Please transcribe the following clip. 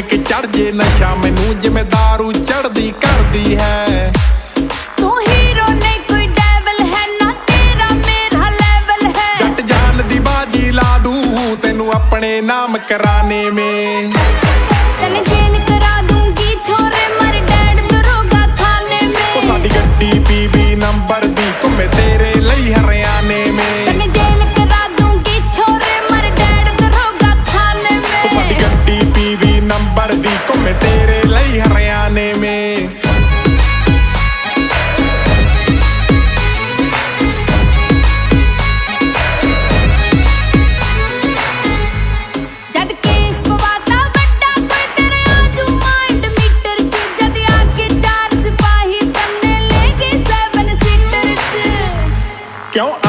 ਚੜ ਜੇ ਨਸ਼ਾ ਮੈਨੂੰ ਜਿਵੇਂ दारू ਚੜਦੀ ਕਰਦੀ ਹੈ। ਤੂੰ ਹੀਰੋ ਨਹੀਂ ਕੋਈ ਡੈਵਲ ਹੈ ਨਾ ਤੇਰਾ ਮੇਰਾ ਲੈਵਲ ਹੈ। ਜੱਟ ਜਾਨ ਦੀ ਬਾਜੀ ਲਾ ਦੂੰ ਤੈਨੂੰ ਆਪਣੇ ਨਾਮ ਕਰਾਣੇ ਮੇ। Don't